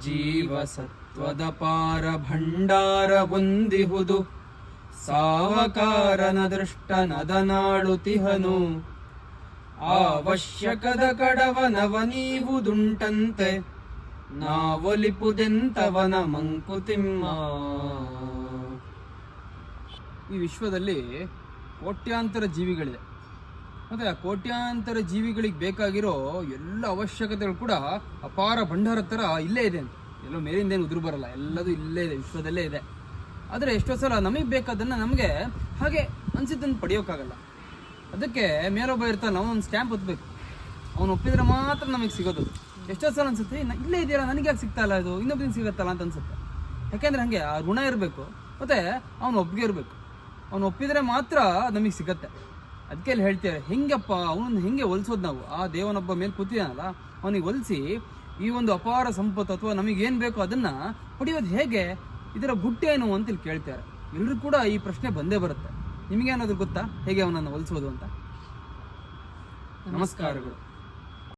ಜೀವಸತ್ವದ ಪಾರ ಭಂಡಾರ ಹೊಂದಿಹುದು. ಸಾವಕಾರನ ದೃಷ್ಟನದನಾಳುತಿಹನು. ಅವಶ್ಯಕದ ಕಡವನವ ನೀವುದುಂಟಂತೆ. ನಾವೊಲಿಪುದೆಂತವನ ಮಂಕುತಿಮ್ಮ. ಈ ವಿಶ್ವದಲ್ಲಿ ಕೋಟ್ಯಾಂತರ ಜೀವಿಗಳಿದೆ ಮತ್ತೆ ಕೋಟ್ಯಾಂತರ ಜೀವಿಗಳಿಗೆ ಬೇಕಾಗಿರೋ ಎಲ್ಲ ಅವಶ್ಯಕತೆಗಳು ಕೂಡ ಅಪಾರ ಭಂಡಾರ ಥರ ಇಲ್ಲೇ ಇದೆ ಅಂತ. ಎಲ್ಲೋ ಮೇಲಿಂದ ಏನು ಉದುರು ಬರಲ್ಲ. ಎಲ್ಲದೂ ಇಲ್ಲೇ ಇದೆ, ವಿಶ್ವದಲ್ಲೇ ಇದೆ. ಆದರೆ ಎಷ್ಟೋ ಸಲ ನಮಗೆ ಬೇಕಾದನ್ನು ನಮಗೆ ಹಾಗೆ ಅನಿಸಿದ್ದನ್ನು ಪಡೆಯೋಕ್ಕಾಗಲ್ಲ ಅದಕ್ಕೆ ಮೇಲೊಬ್ಬ ಇರ್ತಾನೆ ನಾವು ಒಂದು ಸ್ಟ್ಯಾಂಪ್ ಒತ್ತಬೇಕು ಅವನು ಒಪ್ಪಿದ್ರೆ ಮಾತ್ರ ನಮಗೆ ಸಿಗೋದು ಎಷ್ಟೋ ಸಲ ಅನ್ಸುತ್ತೆ ಇಲ್ಲೇ ಇದೆಯಲ್ಲ, ನನಗೆ ಯಾಕೆ ಸಿಗ್ತಾ ಇಲ್ಲ ಇದು? ಇನ್ನೊಬ್ಬರಿಂದ ಸಿಗತ್ತಲ್ಲ? ಅಂತ ಅನ್ಸುತ್ತೆ. ಯಾಕೆಂದ್ರೆ ಹಾಗೆ, ಆ ಋಣ ಇರಬೇಕು. ಮತ್ತೆ ಅವನು ಒಪ್ಪಿಗೆ ಇರಬೇಕು. ಅವನು ಒಪ್ಪಿದರೆ ಮಾತ್ರ ನಮಗೆ ಸಿಗತ್ತೆ. ಅದಕ್ಕೆ ಹೇಳ್ತಾರೆ ಹೆಂಗಪ್ಪ, ಅವನನ್ನು ಹೆಂಗೆ ಒಲಿಸೋದು ನಾವು. ಆ ದೇವನೊಬ್ಬ ಮೇಲೆ ಕೂತಿದ್ದಾನಲ್ಲ ಅವನಿಗೆ ಹೊಲಿಸಿ ಈ ಒಂದು ಅಪಾರ ಸಂಪತ್ತು ಅಥವಾ ನಮಗೆ ಏನು ಬೇಕೋ ಅದನ್ನ ಪಡೆಯೋದು ಹೇಗೆ? ಇದರ ಗುಟ್ಟೇನು ಅಂತ ಇಲ್ಲಿ ಕೇಳ್ತಾರೆ. ಎಲ್ಲರೂ ಕೂಡ ಈ ಪ್ರಶ್ನೆ ಬಂದೇ ಬರುತ್ತೆ. ನಿಮಗೇನಾದ್ರು ಗೊತ್ತಾ? ಹೇಗೆ ಅವನನ್ನು ಹೊಲಿಸೋದು ಅಂತ? ನಮಸ್ಕಾರಗಳು.